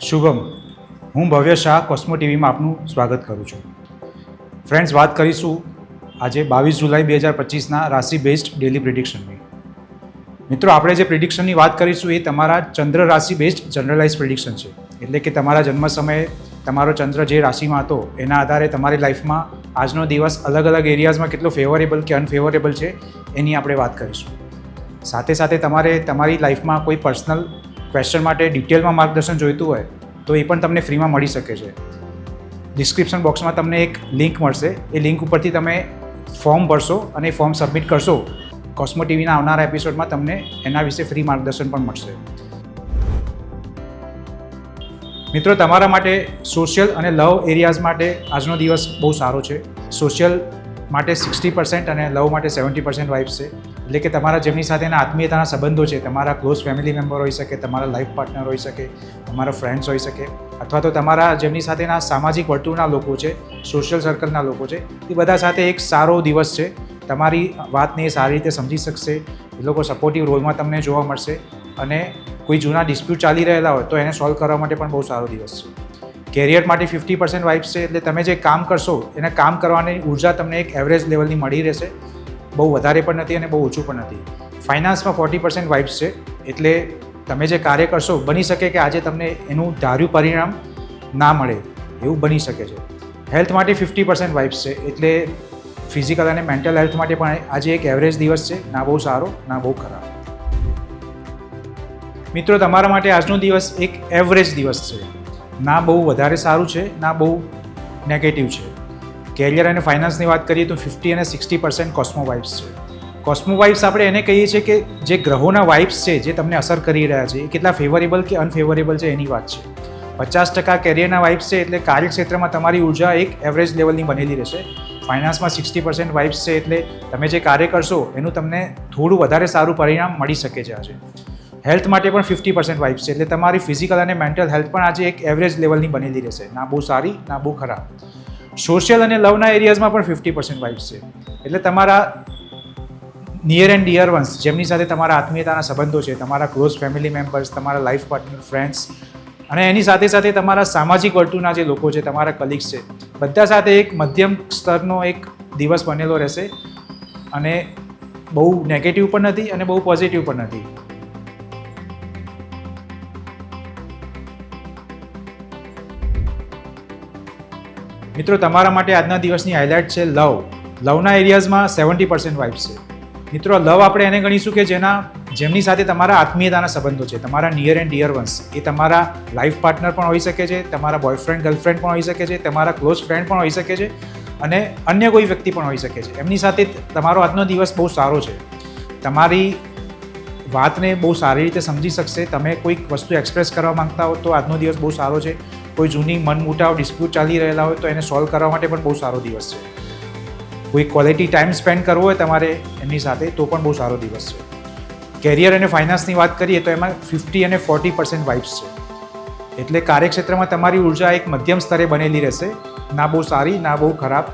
શુભમ, હું ભવ્ય શાહ કોસ્મો ટીવીમાં આપનું સ્વાગત કરું છું. ફ્રેન્ડ્સ, વાત કરીશું આજે બાવીસ જુલાઈ બે હજાર પચીસના રાશિ બેસ્ડ ડેલી પ્રિડિક્શનની મિત્રો, આપણે જે પ્રિડિક્શનની વાત કરીશું એ તમારા ચંદ્ર રાશિ બેસ્ડ જનરલાઇઝ પ્રિડિક્શન છે. એટલે કે તમારા જન્મ સમયે તમારો ચંદ્ર જે રાશિમાં હતો, એના આધારે તમારી લાઈફમાં આજનો દિવસ અલગ અલગ એરિયાઝમાં કેટલો ફેવરેબલ કે અનફેવરેબલ છે, એની આપણે વાત કરીશું. સાથે સાથે તમારે તમારી લાઈફમાં કોઈ પર્સનલ ક્વેશ્ચન માટે ડિટેલમાં માર્ગદર્શન જોઈતું હોય, તો એ પણ તમને ફ્રીમાં મળી શકે છે. ડિસ્ક્રિપ્શન બોક્સમાં તમને એક લિંક મળશે. એ લિંક ઉપરથી તમે ફોર્મ ભરશો અને ફોર્મ સબમિટ કરશો. કોસ્મો ટીવીના આવનારા એપિસોડમાં તમને એના વિશે ફ્રી માર્ગદર્શન પણ મળશે. મિત્રો, તમારા માટે સોશિયલ અને લવ એરિયાઝ માટે આજનો દિવસ બહુ સારો છે. સોશિયલ માટે સિક્સટી પર્સન્ટ અને લવ માટે સેવન્ટી પર્સન્ટ વાઇફ છે. એટલે કે તમારા જેમની સાથેના આત્મીયતાના સંબંધો છે, તમારા ક્લોઝ ફેમિલી મેમ્બર હોઈ શકે, તમારા લાઈફ પાર્ટનર હોઈ શકે, તમારા ફ્રેન્ડ્સ હોઈ શકે, અથવા તો તમારા જેમની સાથેના સામાજિક વર્તુળના લોકો છે સોશિયલ સર્કલના લોકો છે, એ બધા સાથે એક સારો દિવસ છે. તમારી વાતને એ સારી રીતે સમજી શકશે, એ લોકો સપોર્ટિવ રોલમાં તમને જોવા મળશે અને કોઈ જૂના ડિસ્પ્યુટ ચાલી રહેલા હોય તો એને સોલ્વ કરવા માટે પણ બહુ સારો દિવસ છે. કેરિયર માટે ફિફ્ટી પર્સન્ટ વાઇબ્સ છે, એટલે તમે જે કામ કરશો, એને કામ કરવાની ઊર્જા તમને એક એવરેજ લેવલની મળી રહેશે. બહુ વધારે પણ નથી અને બહુ ઓછું પણ નથી. ફાઇનાન્સમાં ફોર્ટી પર્સન્ટ વાઇબ્સ છે, એટલે તમે જે કાર્ય કરશો, બની શકે કે આજે તમને એનું ધાર્યું પરિણામ ના મળે, એવું બની શકે છે. હેલ્થ માટે ફિફ્ટી પર્સન્ટ વાઇબ્સ છે, એટલે ફિઝિકલ અને મેન્ટલ હેલ્થ માટે પણ આજે એક એવરેજ દિવસ છે, ના બહુ સારો, ના બહુ ખરાબ. મિત્રો, તમારા માટે આજનો દિવસ એક એવરેજ દિવસ છે. ના બહુ વધારે સારું છે, ના બહુ નેગેટિવ છે. કેરિયર અને ફાઇનાન્સની વાત કરીએ તો ફિફ્ટી અને સિક્સટી પર્સન્ટ કોસ્મો વાઇબ્સ છે. કોસ્મો વાઇબ્સ આપણે એને કહીએ છીએ કે જે ગ્રહોના વાઇબ્સ છે, જે તમને અસર કરી રહ્યા છે, એ કેટલા ફેવરેબલ કે અનફેવરેબલ છે એની વાત છે. પચાસ ટકા કેરિયરના વાઇબ્સ છે એટલે કાર્યક્ષેત્રમાં તમારી ઊર્જા એક એવરેજ લેવલની બનેલી રહેશે. ફાઇનાન્સમાં સિક્સટી પર્સન્ટ વાઇબ્સ છે એટલે તમે જે કાર્ય કરશો, એનું તમને થોડું વધારે સારું પરિણામ મળી શકે છે આજે. હેલ્થ માટે પણ ફિફ્ટી પર્સન્ટ વાઇબ્સ છે. એટલે તમારી ફિઝિકલ અને મેન્ટલ હેલ્થ પણ આજે એક એવરેજ લેવલની બનેલી રહેશે. ના બહુ સારી, ના બહુ ખરાબ. સોશિયલ અને લવના એરિયાઝમાં પણ ફિફ્ટી પર્સન્ટ વાઇબ્સ છે. એટલે તમારા નિયર એન્ડ ડિયર વન્સ જેમની સાથે તમારા આત્મીયતાના સંબંધો છે, તમારા ક્લોઝ ફેમિલી મેમ્બર્સ તમારા લાઈફ પાર્ટનર ફ્રેન્ડ્સ અને એની સાથે સાથે તમારા સામાજિક વર્તુળના જે લોકો છે, તમારા કલીગ્સ છે, બધા સાથે એક મધ્યમ સ્તરનો એક દિવસ બનેલો રહેશે. અને બહુ નેગેટિવ પણ નથી અને બહુ પોઝિટિવ પણ નથી. મિત્રો, તમારા માટે આજના દિવસની હાઇલાઇટ છે લવ. લવના એરિયાઝમાં સેવન્ટી પર્સન્ટ વાઇબ્સ છે. મિત્રો, લવ આપણે એને ગણીશું કે જેના, જેમની સાથે તમારા આત્મીયતાના સંબંધો છે, તમારા નિયર એન્ડ ડિયર વન્સ એ તમારા લાઈફ પાર્ટનર પણ હોઈ શકે છે, તમારા બોયફ્રેન્ડ ગર્લફ્રેન્ડ પણ હોઈ શકે છે, તમારા ક્લોઝ ફ્રેન્ડ પણ હોઈ શકે છે અને અન્ય કોઈ વ્યક્તિ પણ હોઈ શકે છે. એમની સાથે તમારો આજનો દિવસ બહુ સારો છે. તમારી વાતને બહુ સારી રીતે સમજી શકશે. તમે કોઈક વસ્તુ એક્સપ્રેસ કરવા માંગતા હો તો આજનો દિવસ બહુ સારો છે. કોઈ જૂની મનમુટાવ ડિસ્પ્યુટ ચાલી રહેલા હોય તો એને સોલ્વ કરવા માટે પણ બહુ સારો દિવસ છે. કોઈ ક્વોલિટી ટાઈમ સ્પેન્ડ કરવો હોય તમારે એમની સાથે, તો પણ બહુ સારો દિવસ છે. કેરિયર અને ફાઇનાન્સની વાત કરીએ તો એમાં ફિફ્ટી અને ફોર્ટી પર્સન્ટ વાઇબ્સ છે. એટલે કાર્યક્ષેત્રમાં તમારી ઊર્જા એક મધ્યમ સ્તરે બનેલી રહેશે. ના બહુ સારી, ના બહુ ખરાબ.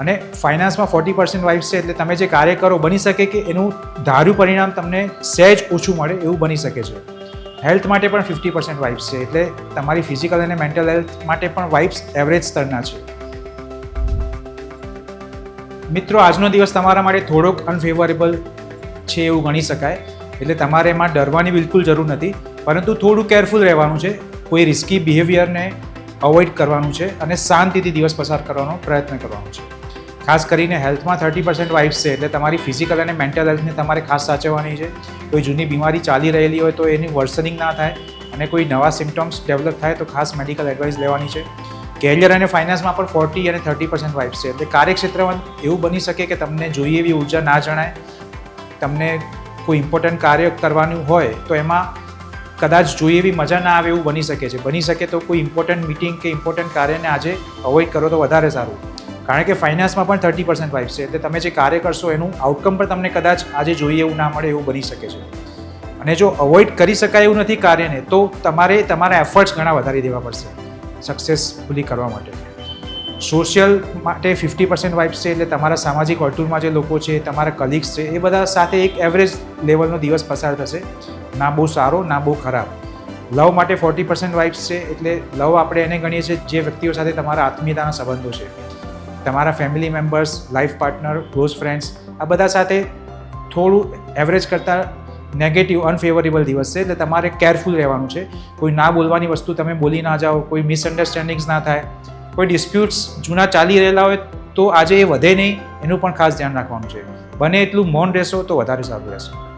અને ફાઇનાન્સમાં ફોર્ટી પર્સન્ટ વાઇબ્સ છે એટલે તમે જે કાર્ય કરો, બની શકે કે એનું ધાર્યું પરિણામ તમને સહેજ ઓછું મળે એવું બની શકે છે. હેલ્થ માટે પણ ફિફ્ટી પર્સન્ટ વાઇબ્સ છે. એટલે તમારી ફિઝિકલ અને મેન્ટલ હેલ્થ માટે પણ વાઇબ્સ એવરેજ સ્તરના છે. મિત્રો, આજનો દિવસ તમારા માટે થોડોક અનફેવરેબલ છે એવું ગણી શકાય. એટલે તમારે એમાં ડરવાની બિલકુલ જરૂર નથી. પરંતુ થોડું કેરફુલ રહેવાનું છે. કોઈ રિસ્કી બિહેવિયરને અવોઇડ કરવાનું છે અને શાંતિથી દિવસ પસાર કરવાનો પ્રયત્ન કરવાનો છે. ખાસ કરીને હેલ્થમાં થર્ટી પર્સન્ટ વાઇફ્સ છે, એટલે તમારી ફિઝિકલ અને મેન્ટલ હેલ્થને તમારે ખાસ સાચવવાની છે. કોઈ જૂની બીમારી ચાલી રહેલી હોય તો એની વર્સનિંગ ના થાય અને કોઈ નવા સિમ્ટમ્સ ડેવલપ થાય તો ખાસ મેડિકલ એડવાઇસ લેવાની છે. કેરિયર અને ફાઇનાન્સમાં પણ ફોર્ટી અને થર્ટી પર્સન્ટ વાઇફ્સ છે, એટલે કાર્યક્ષેત્રમાં એવું બની શકે કે તમને જોઈએ એવી ઊર્જા ના જણાય. તમને કોઈ ઇમ્પોર્ટન્ટ કાર્ય કરવાનું હોય તો એમાં કદાચ જોઈએ એવી મજા ના આવે એવું બની શકે છે. બની શકે તો કોઈ ઇમ્પોર્ટન્ટ મિટિંગ કે ઇમ્પોર્ટન્ટ કાર્યને આજે અવોઇડ કરો તો વધારે સારું. કારણ કે ફાઇનાન્સમાં પણ થર્ટી પર્સન્ટ વાઇફ છે, એટલે તમે જે કાર્ય કરશો એનું આઉટકમ પણ તમને કદાચ આજે જોઈએ એવું ના મળે એવું બની શકે છે. અને જો અવોઇડ કરી શકાય એવું નથી કાર્યને, તો તમારે તમારા એફર્ટ્સ ઘણા વધારી દેવા પડશે સક્સેસફુલી કરવા માટે. સોશિયલ માટે ફિફ્ટી પર્સન્ટ વાઇબ્સ છે, એટલે તમારા સામાજિક વર્તુળમાં જે લોકો છે, તમારા કલીગ્સ છે, એ બધા સાથે એક એવરેજ લેવલનો દિવસ પસાર થશે. ના બહુ સારો, ના બહુ ખરાબ. લવ માટે ફોર્ટી પર્સન્ટ વાઇફ્સ છે, એટલે લવ આપણે એને ગણીએ છીએ જે વ્યક્તિઓ સાથે તમારા આત્મીયતાના સંબંધો છે. તમારા family members life partner close friends આ બધા સાથે થોડું એવરેજ કરતાં નેગેટિવ અનફેવરેબલ દિવસ છે. એટલે તમારે કેરફુલ રહેવાનું છે. કોઈ ના બોલવાની વસ્તુ તમે બોલી ના જાઓ, કોઈ મિસઅન્ડરસ્ટેન્ડિંગ્સ ના થાય, કોઈ ડિસ્પ્યુટ્સ જૂના ચાલી રહેલા હોય તો આજે એ વધે નહીં. એનું પણ ખાસ ધ્યાન રાખવાનું છે. બને એટલું મૌન રહેશો તો વધારે સારું રહેશે.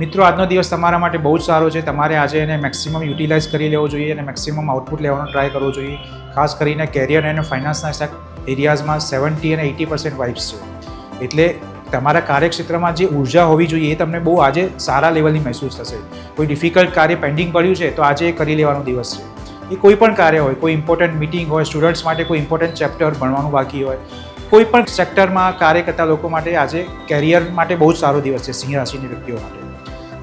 મિત્રો, આજનો દિવસ તમારા માટે બહુ જ સારો છે. તમારે આજે એને મેક્સિમમ યુટિલાઇઝ કરી લેવો જોઈએ અને મેક્સિમમ આઉટપુટ લેવાનો ટ્રાય કરવો જોઈએ. ખાસ કરીને કેરિયર અને ફાઇનાન્સના એરિયાઝમાં સેવન્ટી અને એટી પર્સન્ટ વાઇબ્સ છે. એટલે તમારા કાર્યક્ષેત્રમાં જે ઊર્જા હોવી જોઈએ એ તમને બહુ આજે સારા લેવલની મહેસૂસ થશે. કોઈ ડિફિકલ્ટ કાર્ય પેન્ડિંગ પડ્યું છે તો આજે એ કરી લેવાનો દિવસ છે. એ કોઈ પણ કાર્ય હોય, કોઈ ઇમ્પોર્ટન્ટ મિટિંગ હોય સ્ટુડન્ટ્સ માટે કોઈ ઇમ્પોર્ટન્ટ ચેપ્ટર ભણવાનું બાકી હોય, કોઈ પણ સેક્ટરમાં કાર્ય કરતા લોકો માટે આજે કેરિયર માટે બહુ જ સારો દિવસ છે, સિંહ રાશિની વ્યક્તિઓ માટે.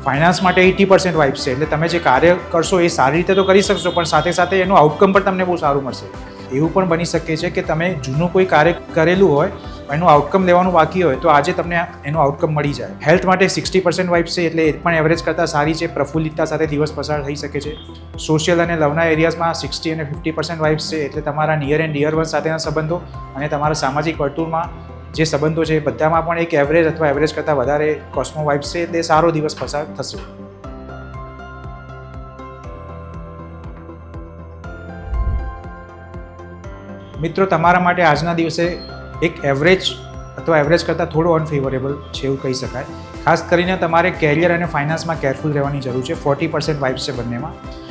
ફાઇનાન્સ માટે એટી પર્સન્ટ વાઇબ્સ છે. એટલે તમે જે કાર્ય કરશો એ સારી રીતે તો કરી શકશો, પણ સાથે સાથે એનું આઉટકમ પણ તમને બહુ સારું મળશે. એવું પણ બની શકે છે કે તમે જૂનું કોઈ કાર્ય કરેલું હોય, એનું આઉટકમ લેવાનું બાકી હોય, તો આજે તમને એનું આઉટકમ મળી જાય. હેલ્થ માટે સિક્સટી પર્સન્ટ વાઇબ્સ છે, એટલે એ પણ એવરેજ કરતાં સારી છે, પ્રફુલ્લિતતા સાથે દિવસ પસાર થઈ શકે છે. સોશિયલ અને લવના એરિયાઝમાં સિક્સટી અને ફિફ્ટી પર્સન્ટ વાઇબ્સ છે, એટલે તમારા નિયર એન્ડ ડિયર વન સાથેના સંબંધો અને તમારા સામાજિક વર્તુળમાં જે સંબંધો છે બધામાં પણ એક એવરેજ અથવા એવરેજ કરતાં વધારે કોસ્મો વાઇબ્સ છે તે સારો દિવસ પસાર થશે. મિત્રો, તમારા માટે આજના દિવસે એક એવરેજ અથવા એવરેજ કરતાં થોડું અનફેવરેબલ છે એવું કહી શકાય. ખાસ કરીને તમારે કેરિયર અને ફાઇનાન્સમાં કેરફુલ રહેવાની જરૂર છે. ફોર્ટી પર્સન્ટ વાઇબ્સ છે બંનેમાં.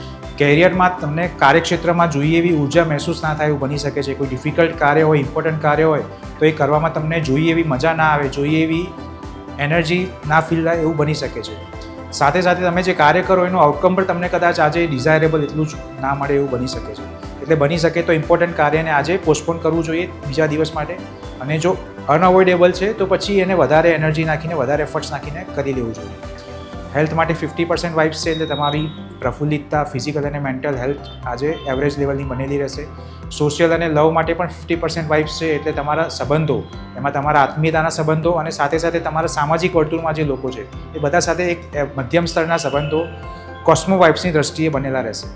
કેરિયરમાં તમને કાર્યક્ષેત્રમાં જોઈએ એવી ઊર્જા મહેસૂસ ના થાય એવું બની શકે છે. કોઈ ડિફિકલ્ટ કાર્ય હોય ઇમ્પોર્ટન્ટ કાર્ય હોય, તો એ કરવામાં તમને જોઈએ એવી મજા ના આવે, જોઈએ એવી એનર્જી ના ફીલ થાય એવું બની શકે છે. સાથે સાથે તમે જે કાર્ય કરો એનું આઉટકમ પણ તમને કદાચ આજે ડિઝાયરેબલ એટલું જ ના મળે એવું બની શકે છે. એટલે બની શકે તો ઇમ્પોર્ટન્ટ કાર્યને આજે પોસ્ટપોન કરવું જોઈએ બીજા દિવસ માટે. અને જો અનઅવોઇડેબલ છે તો પછી એને વધારે એનર્જી નાખીને, વધારે એફર્ટ્સ નાખીને કરી લેવું જોઈએ. હેલ્થ માટે ફિફ્ટી પર્સન્ટ વાઇબ્સ છે એટલે તમારી પ્રફુલ્લિતતા ફિઝિકલ અને મેન્ટલ હેલ્થ આજે એવરેજ લેવલની બનેલી રહેશે. સોશિયલ અને લવ માટે પણ ફિફ્ટી પર્સન્ટ વાઇબ્સ છે એટલે તમારા સંબંધો, એમાં તમારા આત્મીયતાના સંબંધો અને સાથે સાથે તમારા સામાજિક વર્તુળમાં જે લોકો છે, એ બધા સાથે એક મધ્યમ સ્તરના સંબંધો કોસ્મો વાઇબ્સની દ્રષ્ટિએ બનેલા રહેશે.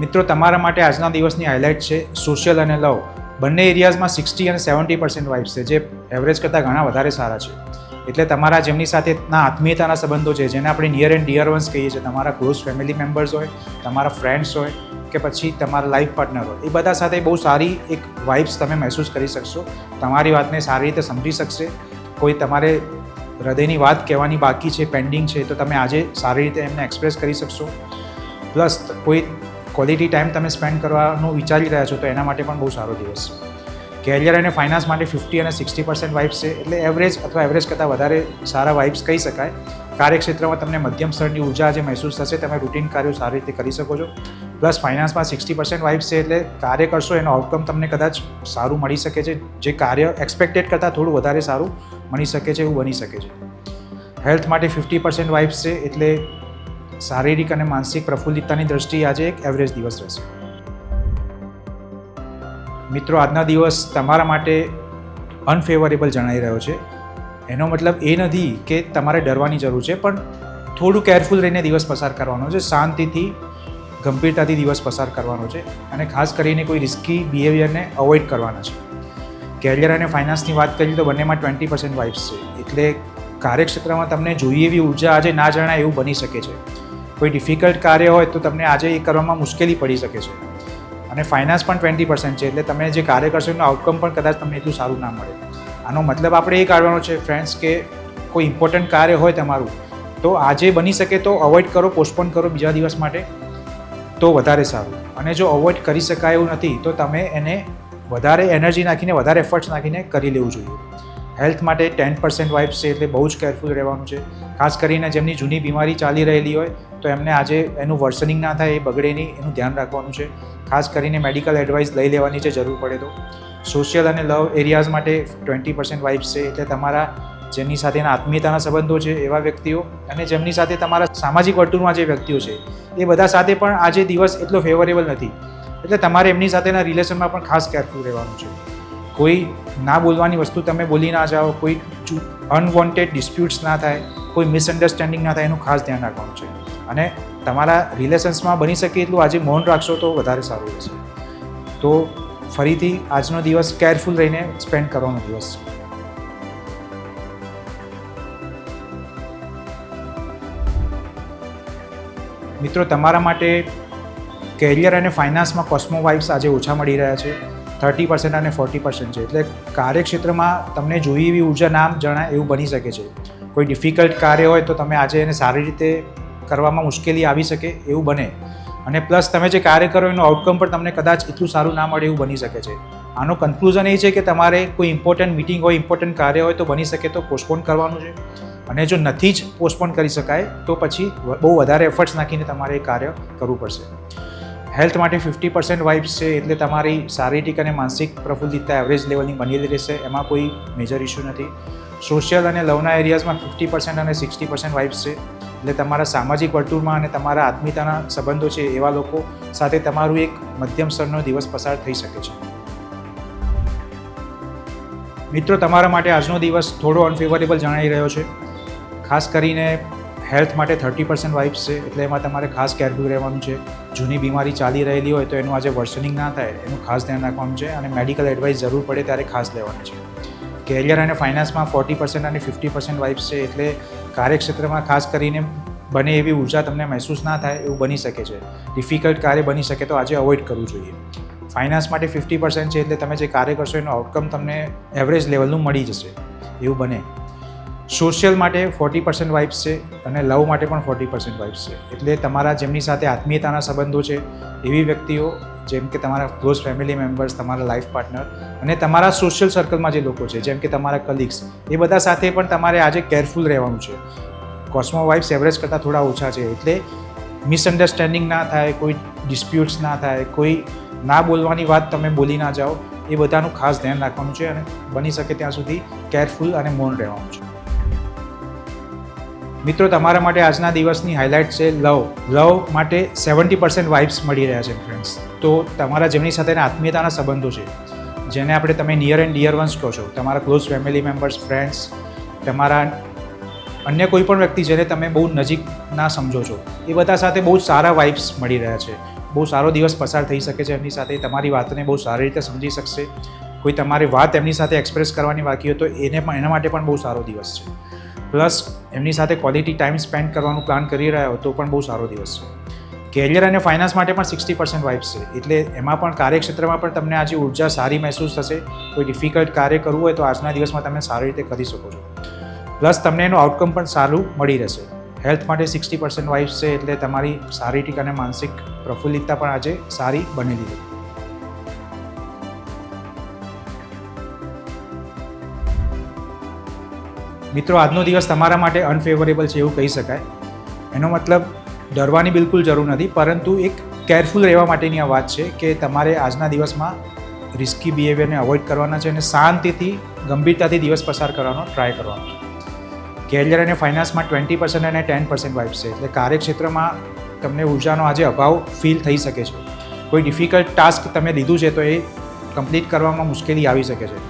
મિત્રો, તમારા માટે આજના દિવસની હાઇલાઇટ છે સોશિયલ અને લવ બંને એરિયાઝમાં સિક્સટી અને સેવન્ટી પર્સન્ટ વાઇબ્સ છે, જે એવરેજ કરતાં ઘણા વધારે સારા છે. એટલે તમારા જેમની સાથેના આત્મીયતાના સંબંધો છે, જેને આપણે નિયર એન્ડ ડિયર વન્સ કહીએ છીએ, તમારા ક્લોઝ ફેમિલી મેમ્બર્સ હોય, તમારા ફ્રેન્ડ્સ હોય, કે પછી તમારા લાઈફ પાર્ટનર હોય, એ બધા સાથે બહુ સારી એક વાઇબ્સ તમે મહેસૂસ કરી શકશો. તમારી વાતને સારી રીતે સમજી શકશે. કોઈ તમારે હૃદયની વાત કહેવાની બાકી છે પેન્ડિંગ છે, તો તમે આજે સારી રીતે એમને એક્સપ્રેસ કરી શકશો. પ્લસ કોઈ ક્વોલિટી ટાઈમ તમે સ્પેન્ડ કરવાનું વિચારી રહ્યા છો, તો એના માટે પણ બહુ સારો દિવસ. છે કેરિયર અને ફાઇનાન્સ માટે ફિફ્ટી અને સિક્સટી પર્સન્ટ વાઇબ્સ છે, એટલે એવરેજ અથવા એવરેજ કરતાં વધારે સારા વાઇબ્સ કહી શકાય. કાર્યક્ષેત્રમાં તમને મધ્યમ સ્તરની ઊર્જા જે મહેસૂસ થશે, તમે રૂટીન કાર્યો સારી રીતે કરી શકો છો. પ્લસ ફાઇનાન્સમાં સિક્સટી પર્સન્ટ વાઇબ્સ છે, એટલે કાર્ય કરશો, એનો આઉટકમ તમને કદાચ સારું મળી શકે છે. જે કાર્ય એક્સપેક્ટેડ કરતાં થોડું વધારે સારું મળી શકે છે, એવું બની શકે છે. હેલ્થ માટે ફિફ્ટી પર્સન્ટ વાઇબ્સ છે, એટલે શારીરિક અને માનસિક પ્રફુલ્લિતતાની દ્રષ્ટિએ આજે એક એવરેજ દિવસ રહેશે. મિત્રો, આજના દિવસ તમારા માટે અનફેવરેબલ જણાઈ રહ્યો છે. એનો મતલબ એ નથી કે તમારે ડરવાની જરૂર છે, પણ થોડું કેરફુલ રહીને દિવસ પસાર કરવાનો છે. શાંતિથી, ગંભીરતાથી દિવસ પસાર કરવાનો છે અને ખાસ કરીને કોઈ રિસ્કી બિહેવિયરને અવોઇડ કરવાના છે. કેરિયર અને ફાઇનાન્સની વાત કરીએ તો બંનેમાં ટ્વેન્ટી પર્સન્ટ વાઇફ્સ છે. એટલે કાર્યક્ષેત્રમાં તમને જોઈએ એવી ઊર્જા આજે ના જણાય એવું બની શકે છે. કોઈ ડિફિકલ્ટ કાર્ય હોય તો તમને આજે એ કરવામાં મુશ્કેલી પડી શકે છે. અને ફાઇનાન્સ પણ ટ્વેન્ટી પર્સન્ટ છે, એટલે તમે જે કાર્ય કરશો એનું આઉટકમ પણ કદાચ તમને એટલું સારું ના મળે. આનો મતલબ આપણે એ કાઢવાનો છે ફ્રેન્ડ્સ કે કોઈ ઇમ્પોર્ટન્ટ કાર્ય હોય તમારું, તો આજે બની શકે તો અવોઇડ કરો પોસ્ટપોન કરો બીજા દિવસ માટે, તો વધારે સારું. અને જો અવોઇડ કરી શકાય એવું નથી, તો તમે એને વધારે એનર્જી નાખીને, વધારે એફર્ટ્સ નાખીને કરી લેવું જોઈએ. હેલ્થ માટે ટેન પર્સન્ટ વાઇફ છે, એટલે બહુ જ કેરફુલ રહેવાનું છે. ખાસ કરીને જેમની જૂની બીમારી ચાલી રહેલી હોય તો એમને આજે એનું વર્સનિંગ ના થાય, એ બગડે નહીં, એનું ધ્યાન રાખવાનું છે. ખાસ કરીને મેડિકલ એડવાઇસ લઈ લેવાની છે, જરૂર પડે તો. સોશિયલ અને લવ એરિયાઝ માટે ટ્વેન્ટી પર્સન્ટ વાઇફ્સ છે, એટલે તમારા જેમની સાથેના આત્મીયતાના સંબંધો છે, એવા વ્યક્તિઓ અને જેમની સાથે તમારા સામાજિક વર્તુળમાં જે વ્યક્તિઓ છે, એ બધા સાથે પણ આજે દિવસ એટલો ફેવરેબલ નથી. એટલે તમારે એમની સાથેના રિલેશનમાં પણ ખાસ કેરફુલ રહેવાનું છે. કોઈ ના બોલવાની વસ્તુ તમે બોલી ના જાઓ, કોઈ અનવોન્ટેડ ડિસ્પ્યુટ્સ ના થાય, કોઈ મિસઅન્ડરસ્ટેન્ડિંગ ના થાય, એનું ખાસ ધ્યાન રાખવાનું છે. અને તમારા રિલેશન્સમાં બની શકે એટલું આજે મૌન રાખશો તો વધારે સારું રહેશે. તો ફરીથી આજનો દિવસ કેરફુલ રહીને સ્પેન્ડ કરવાનો દિવસ છે. મિત્રો, તમારા માટે કેરિયર અને ફાઇનાન્સમાં કોસ્મો વાઇબ્સ આજે ઓછા મળી રહ્યા છે. થર્ટી પર્સન્ટ અને ફોર્ટી પર્સન્ટ છે. એટલે કાર્યક્ષેત્રમાં તમને જોઈએ એવી ઊર્જા નામ જણાય એવું બની શકે છે. કોઈ ડિફિકલ્ટ કાર્ય હોય તો તમે આજે એને સારી રીતે કરવામાં મુશ્કેલી આવી શકે એવું બને. અને પ્લસ તમે જે કાર્ય કરો એનું આઉટકમ પણ તમને કદાચ એટલું સારું ના મળે એવું બની શકે છે. આનું કન્ક્લુઝન એ છે કે તમારે કોઈ ઇમ્પોર્ટન્ટ મિટિંગ હોય ઇમ્પોર્ટન્ટ કાર્ય હોય તો બની શકે તો પોસ્ટપોન કરવાનું છે. અને જો નથી જ પોસ્ટપોન કરી શકાય તો પછી બહુ વધારે એફર્ટ્સ નાખીને તમારે એ કાર્ય કરવું પડશે. હેલ્થ માટે ફિફ્ટી પર્સન્ટ વાઇબ્સ છે એટલે તમારી શારીરિક અને માનસિક પ્રફુલ્લિતતા એવરેજ લેવલની બનેલી રહેશે, એમાં કોઈ મેજર ઇશ્યુ નથી. સોશિયલ અને લવના એરિયાઝમાં ફિફ્ટી પર્સન્ટ અને સિક્સટી પર્સન્ટ વાઇબ્સ છે. એટલે તમારા સામાજિક વર્તુળમાં અને તમારા આત્મીયતાના સંબંધો છે એવા લોકો સાથે તમારું એક મધ્યમ સ્તરનો દિવસ પસાર થઈ શકે છે. મિત્રો, તમારા માટે આજનો દિવસ થોડો અનફેવરેબલ જણાઈ રહ્યો છે. ખાસ કરીને હેલ્થ માટે થર્ટી પર્સન્ટ વાઇબ્સ છે, એટલે એમાં તમારે ખાસ કેરફુલ રહેવાનું છે. જૂની બીમારી ચાલી રહેલી હોય તો એનું આજે વર્સનિંગ ના થાય, એનું ખાસ ધ્યાન રાખવાનું છે અને મેડિકલ એડવાઇસ જરૂર પડે ત્યારે ખાસ લેવાનું છે. કેરિયર અને ફાઇનાન્સમાં ફોર્ટી પર્સન્ટ અને ફિફ્ટી પર્સન્ટ વાઇબ્સ છે, એટલે કાર્યક્ષેત્રમાં ખાસ કરીને બને એવી ઊર્જા તમને મહેસૂસ ના થાય એવું બની શકે છે. ડિફિકલ્ટ કાર્ય બની શકે તો આજે અવોઇડ કરવું જોઈએ. ફાઇનાન્સ માટે ફિફ્ટી પર્સન્ટ છે એટલે તમે જે કાર્ય કરશો એનું આઉટકમ તમને એવરેજ લેવલનું મળી જશે. એવું બને. સોશિયલ માટે ફોર્ટી પર્સન્ટ વાઇબ્સ છે અને લવ માટે પણ ફોર્ટી પર્સન્ટ વાઇબ્સ છે. એટલે તમારા જેમની સાથે આત્મીયતાના સંબંધો છે, એવી વ્યક્તિઓ જેમ કે તમારા ક્લોઝ ફેમિલી મેમ્બર્સ તમારા લાઈફ પાર્ટનર અને તમારા સોશિયલ સર્કલમાં જે લોકો છે, જેમ કે તમારા કલીગ્સ એ બધા સાથે પણ તમારે આજે કેરફુલ રહેવાનું છે. કોસ્મો વાઇબ્સ એવરેજ કરતાં થોડા ઓછા છે, એટલે મિસઅન્ડરસ્ટેન્ડિંગ ના થાય, કોઈ ડિસ્પ્યુટ્સ ના થાય, કોઈ ના બોલવાની વાત તમે બોલી ના જાઓ, એ બધાનું ખાસ ધ્યાન રાખવાનું છે અને બની શકે ત્યાં સુધી કેરફુલ અને મૌન રહેવાનું છે. મિત્રો, તમારા માટે આજના દિવસની હાઇલાઇટ છે લવ. લવ માટે સેવન્ટી પર્સન્ટ વાઇબ્સ મળી રહ્યા છે ફ્રેન્ડ્સ તો તમારા જેમની સાથેના આત્મીયતાના સંબંધો છે, જેને આપણે તમે નિયર એન્ડ ડિયર વન્સ કહો છો, તમારા ક્લોઝ ફેમિલી મેમ્બર્સ ફ્રેન્ડ્સ તમારા અન્ય કોઈ પણ વ્યક્તિ જેને તમે બહુ નજીકના સમજો છો, એ બધા સાથે બહુ સારા વાઇબ્સ મળી રહ્યા છે. બહુ સારો દિવસ પસાર થઈ શકે છે એમની સાથે, તમારી વાતને બહુ સારી રીતે સમજી શકશે. કોઈ તમારી વાત એમની સાથે એક્સપ્રેસ કરવાની બાકી હોય તો એને પણ, એના માટે પણ બહુ સારો દિવસ છે. પ્લસ એમની સાથે ક્વોલિટી ટાઈમ સ્પેન્ડ કરવાનું પ્લાન કરી રહ્યા હો તો પણ બહુ સારો દિવસ છે. કેરિયર અને ફાઇનાન્સ માટે પણ સિક્સટી પર્સન્ટ વાઇબ્સ છે. એટલે એમાં પણ કાર્યક્ષેત્રમાં પણ તમને આજે ઊર્જા સારી મહેસૂસ થશે. કોઈ ડિફિકલ્ટ કાર્ય કરવું હોય તો આજના દિવસમાં તમે સારી રીતે કરી શકો છો. પ્લસ તમને એનું આઉટકમ પણ સારું મળી રહેશે. હેલ્થ માટે સિક્સટી પર્સન્ટ વાઇબ્સ છે એટલે તમારી શારીરિક અને માનસિક પ્રફુલ્લિતતા પણ આજે સારી બનેલી છે મિત્રો, આજનો દિવસ તમારા માટે અનફેવરેબલ છે એવું કહી શકાય. એનો મતલબ, ડરવાની બિલકુલ જરૂર નથી, પરંતુ એક કેરફુલ રહેવા માટેની આ વાત છે કે તમારે આજના દિવસમાં રિસ્કી બિહેવિયરને અવોઇડ કરવાના છે અને શાંતિથી, ગંભીરતાથી દિવસ પસાર કરવાનો ટ્રાય કરવાનો છે. કેરિયર અને ફાઇનાન્સમાં ટ્વેન્ટી પર્સન્ટ અને ટેન પર્સન્ટ વાઇફ છે, એટલે કાર્યક્ષેત્રમાં તમને ઉર્જાનો આજે અભાવ ફીલ થઈ શકે છે. કોઈ ડિફિકલ્ટ ટાસ્ક તમે લીધું છે તો એ કમ્પ્લીટ કરવામાં મુશ્કેલી આવી શકે છે.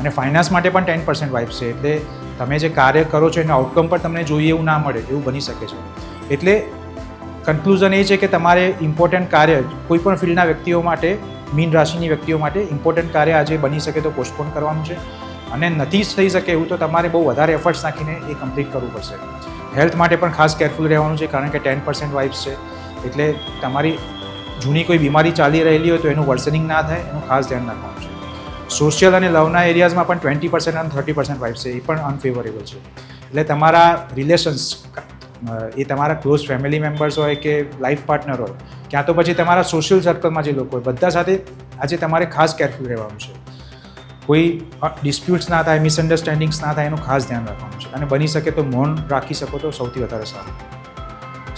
અને ફાઇનાન્સ માટે પણ ટેન પર્સન્ટ વાઇફ છે, એટલે તમે જે કાર્ય કરો છો એનું આઉટકમ પણ તમને જોઈએ એવું ના મળે, એવું બની શકે છે. એટલે કન્ક્લુઝન એ છે કે તમારે ઇમ્પોર્ટન્ટ કાર્ય કોઈ પણ ફિલ્ડના વ્યક્તિઓ માટે, મીન રાશિની વ્યક્તિઓ માટે ઇમ્પોર્ટન્ટ કાર્ય આજે બની શકે તો પોસ્ટપોન કરવાનું છે. અને નથી જ થઈ શકે એવું તો તમારે બહુ વધારે એફર્ટ્સ નાખીને એ કમ્પ્લીટ કરવું પડશે. હેલ્થ માટે પણ ખાસ કેરફુલ રહેવાનું છે કારણ કે ટેન પર્સન્ટ વાઇબ્સ છે. એટલે તમારી જૂની કોઈ બીમારી ચાલી રહેલી હોય તો એનું વર્સનિંગ ના થાય, એનું ખાસ ધ્યાન રાખવાનું છે. સોશિયલ અને લવના એરિયાઝમાં પણ ટ્વેન્ટી પર્સન્ટ અને થર્ટી પર્સન્ટ વાઇફ છે, એ પણ અનફેવરેબલ છે. એટલે તમારા રિલેશન્સ એ તમારા ક્લોઝ ફેમિલી મેમ્બર્સ હોય કે લાઈફ પાર્ટનર હોય, ક્યાં તો પછી તમારા સોશિયલ સર્કલમાં જે લોકો હોય, બધા સાથે આજે તમારે ખાસ કેરફુલ રહેવાનું છે. કોઈ ડિસ્પ્યુટ્સ ના થાય મિસઅન્ડરસ્ટેન્ડિંગ્સ ના થાય, એનું ખાસ ધ્યાન રાખવાનું છે. અને બની શકે તો મૌન રાખી શકો તો સૌથી વધારે સારું.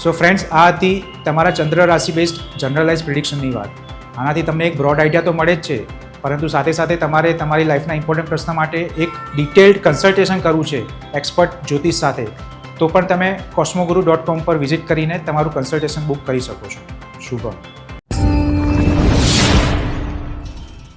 સો ફ્રેન્ડ્સ આ હતી તમારા ચંદ્ર રાશિ બેસ્ડ જનરલાઇઝ પ્રિડિક્શનની વાત. આનાથી તમને એક બ્રોડ આઈડિયા તો મળે જ છે. પરંતુ સાથે સાથે તમારે તમારી લાઈફના ઇમ્પોર્ટન્ટ પ્રશ્ન માટે એક ડિટેલ્ડ કન્સલ્ટેશન કરવું છે એક્સપર્ટ જ્યોતિષ સાથે. તો પણ તમે કોસ્મોગુરુ ડોટ કોમ પર વિઝિટ કરીને તમારું કન્સલ્ટેશન બુક કરી શકો છો. શુભમ